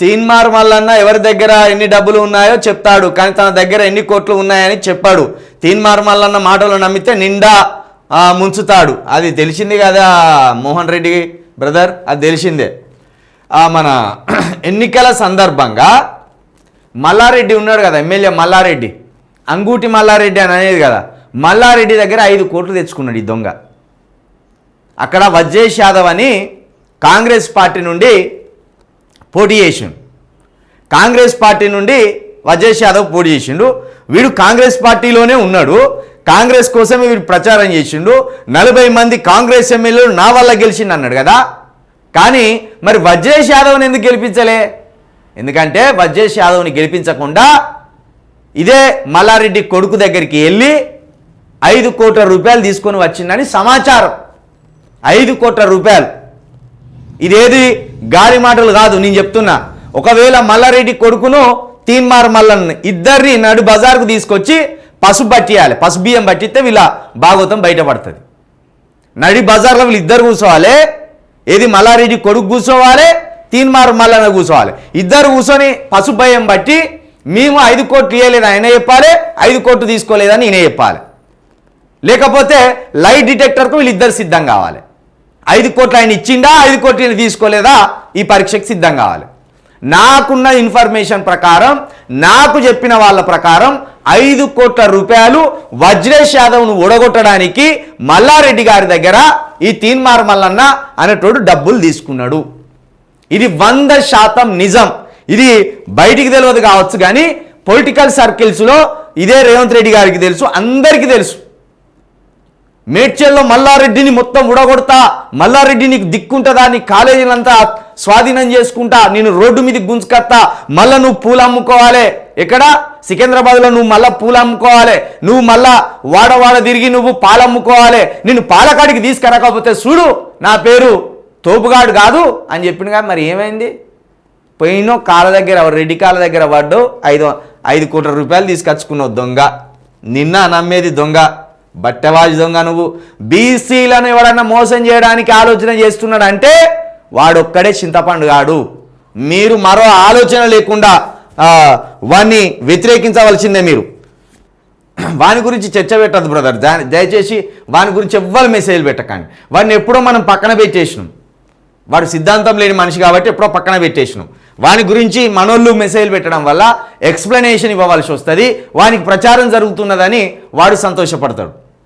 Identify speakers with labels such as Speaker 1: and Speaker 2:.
Speaker 1: తీన్మార్ మల్లన్న ఎవరి దగ్గర ఎన్ని డబ్బులు ఉన్నాయో చెప్తాడు. కానీ తన దగ్గర ఎన్ని కోట్లు ఉన్నాయని చెప్పాడు. తీన్మార్ మల్లన్న మాటలు నమ్మితే నిండా ముంచుతాడు. అది తెలిసింది కదా మోహన్ రెడ్డి బ్రదర్? అది తెలిసిందే. మన ఎన్నికల సందర్భంగా మల్లారెడ్డి ఉన్నాడు కదా ఎమ్మెల్యే మల్లారెడ్డి. అంగూటి మల్లారెడ్డి అని అనేది కదా. మల్లారెడ్డి దగ్గర ఐదు కోట్లు తెచ్చుకున్నాడు ఈ దొంగ. అక్కడ వజ్రేష్ యాదవ్ అని కాంగ్రెస్ పార్టీ నుండి పోటీ చేసిండు. కాంగ్రెస్ పార్టీ నుండి వజేష్ యాదవ్ పోటీ చేసిండు. వీడు కాంగ్రెస్ పార్టీలోనే ఉన్నాడు. కాంగ్రెస్ కోసమే వీడు ప్రచారం చేసిండు. నలభై మంది కాంగ్రెస్ ఎమ్మెల్యేలు నా వల్ల గెలిచిండు అన్నాడు కదా. కానీ మరి వజేష్ యాదవ్ని ఎందుకు గెలిపించలే? ఎందుకంటే వజేష్ యాదవ్ని గెలిపించకుండా ఇదే మల్లారెడ్డి కొడుకు దగ్గరికి వెళ్ళి ఐదు కోట్ల రూపాయలు తీసుకొని వచ్చిందని సమాచారం. ఐదు కోట్ల రూపాయలు. ఇదేది? గాలి మాటలు కాదు నేను చెప్తున్నా. ఒకవేళ మల్లారెడ్డి కొడుకును తీన్మార్ మల్లన్ ఇద్దరిని నడు బజార్కు తీసుకొచ్చి పసుపు పట్టియాలి. పసుపు బియ్యం పట్టిస్తే వీళ్ళ భాగవతం బయటపడుతుంది. నడి బజార్లో వీళ్ళు ఇద్దరు కూర్చోవాలి. ఏది మల్లారెడ్డి కొడుకు కూర్చోవాలి తీన్మార్ మల్లన్న కూర్చోవాలి. ఇద్దరు కూర్చొని పసుపు భయం బట్టి మేము ఐదు కోట్లు ఇవ్వలేదు ఆయన చెప్పాలి ఐదు కోట్లు తీసుకోలేదని నేనే చెప్పాలి. లేకపోతే లైట్ డిటెక్టర్కు వీళ్ళిద్దరు సిద్ధం కావాలి. ఐదు కోట్లు ఆయన ఇచ్చిండా ఐదు కోట్లు ఆయన తీసుకోలేదా? ఈ పరీక్షకు సిద్ధం కావాలి. నాకున్న ఇన్ఫర్మేషన్ ప్రకారం నాకు చెప్పిన వాళ్ళ ప్రకారం ఐదు కోట్ల రూపాయలు వజ్రేష్ యాదవ్ను ఓడగొట్టడానికి మల్లారెడ్డి గారి దగ్గర ఈ తీన్మార్ మల్లన్న అనేటోడు డబ్బులు తీసుకున్నాడు. ఇది వంద శాతం నిజం. ఇది బయటికి తెలియదు కావచ్చు కానీ పొలిటికల్ సర్కిల్స్లో ఇదే రేవంత్ రెడ్డి గారికి తెలుసు అందరికీ తెలుసు. మేడ్చల్లో మల్లారెడ్డిని మొత్తం ఉడగొడతా మల్లారెడ్డి నీకు దిక్కుంటుందా నీ కాలేజీలంతా స్వాధీనం చేసుకుంటా నేను రోడ్డు మీద గుంజుకత్తా మళ్ళా నువ్వు పూలు అమ్ముకోవాలి. ఎక్కడ? సికింద్రాబాద్లో నువ్వు మళ్ళా పూలు అమ్ముకోవాలి. నువ్వు మళ్ళా వాడవాడ తిరిగి నువ్వు పాలు అమ్ముకోవాలి. నేను పాలకాడికి తీసుకురాకపోతే చూడు నా పేరు తోపుగాడు కాదు అని చెప్పినగా మరి ఏమైంది? పోయినో కాళ్ళ దగ్గర రెడ్డి కాళ్ళ దగ్గర పడ్డు ఐదు ఐదు కోట్ల రూపాయలు తీసుకొచ్చుకున్నావు దొంగ. నిన్న నమ్మేది దొంగ. బట్టవాజి దొంగ నువ్వు. బీసీలను ఎవడన్నా మోసం చేయడానికి ఆలోచన చేస్తున్నాడు అంటే వాడొక్కడే చింతపండు గాడు. మీరు మరో ఆలోచన లేకుండా ఆ, వాణ్ణి వ్యతిరేకించవలసిందే మీరు. వాని గురించి చర్చ పెట్టద్దు బ్రదర్. దా- దయచేసి వాని గురించి ఎవ్వరు మెసేజ్ పెట్టకండి. వాడిని ఎప్పుడో మనం పక్కన పెట్టేసినాం. వాడు సిద్ధాంతం లేని మనిషి కాబట్టి ఎప్పుడో పక్కన పెట్టేసినాం. వాని గురించి మనోళ్ళు మెసేజ్ పెట్టడం వల్ల ఎక్స్ప్లెనేషన్ ఇవ్వవలసి వస్తుంది. వానికి ప్రచారం జరుగుతున్నదని వాడు సంతోషపడతాడు.